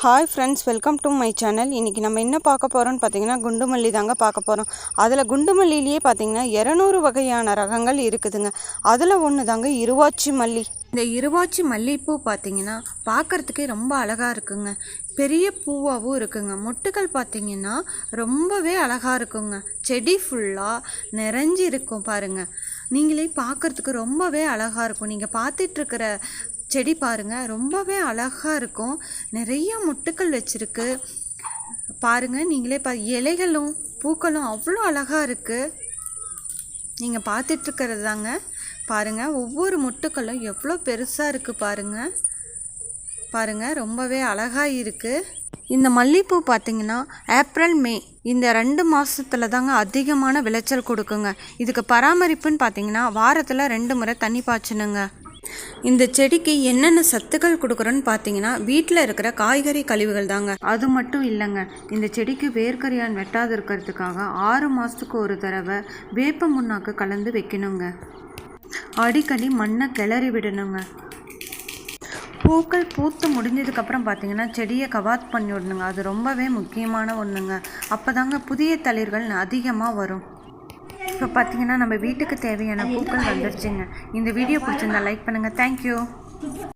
Hi friends welcome to my channel இன்றைக்கி நம்ம என்ன பார்க்க போகிறோம்னு பார்த்தீங்கன்னா குண்டுமல்லி தாங்க பார்க்க போகிறோம் அதில் குண்டுமல்லிலேயே பார்த்தீங்கன்னா இரநூறு வகையான ரகங்கள் இருக்குதுங்க. அதில் ஒன்று தாங்க இருவாச்சி மல்லி. இந்த இருவாச்சி மல்லிகைப்பூ பார்த்தீங்கன்னா பார்க்குறதுக்கே ரொம்ப அழகாக இருக்குங்க. பெரிய பூவாகவும் இருக்குங்க. மொட்டுக்கள் பார்த்தீங்கன்னா ரொம்பவே அழகாக இருக்குங்க. செடி ஃபுல்லாக நிறைஞ்சி இருக்கும் பாருங்கள் நீங்களே பார்க்குறதுக்கு ரொம்பவே அழகாக இருக்கும். நீங்கள் பார்த்துட்ருக்கிற செடி பாருங்க ரொம்பவே அழகாக இருக்கும். நிறைய முட்டுக்கள் வச்சுருக்கு. பாருங்கள் நீங்களே பா இலைகளும் பூக்களும் அவ்வளோ அழகாக இருக்குது நீங்கள் பார்த்துட்ருக்கிறது தாங்க. பாருங்கள் ஒவ்வொரு முட்டுக்களும் எவ்வளோ பெருசாக இருக்குது பாருங்கள் பாருங்கள் ரொம்பவே அழகாக இருக்குது இந்த மல்லிகைப்பூ பார்த்தீங்கன்னா ஏப்ரல் மே இந்த ரெண்டு மாதத்துல தாங்க அதிகமான விளைச்சல் கொடுக்குங்க. இதுக்கு பராமரிப்புன்னு பார்த்தீங்கன்னா வாரத்தில் ரெண்டு முறை தண்ணி பாய்ச்சணுங்க. இந்த செடிக்கு என்னென்ன சத்துக்கள் கொடுக்குறோன்னு பார்த்தீங்கன்னா வீட்டில் இருக்கிற காய்கறி கழிவுகள் தாங்க. அது மட்டும் இல்லைங்க. இந்த செடிக்கு வேர்க்கரியான் வெட்டாது இருக்கிறதுக்காக ஆறு மாதத்துக்கு ஒரு தடவை வேப்ப முன்னாக்கு கலந்து வைக்கணுங்க. அடிக்கடி மண்ணை கிளறி விடணுங்க. பூக்கள் பூத்து முடிஞ்சதுக்கப்புறம் பார்த்தீங்கன்னா செடியை கவாத் பண்ணி விடணுங்க. அது ரொம்பவே முக்கியமான ஒன்றுங்க அப்போ தாங்க புதிய தளிர்கள் அதிகமாக வரும். இப்போ பார்த்தீங்கன்னா நம்ம வீட்டுக்கு தேவையான பூக்கள் வந்துருச்சுங்க. இந்த வீடியோ பிடிச்சிருந்தா லைக் பண்ணுங்கள் தேங்க்யூ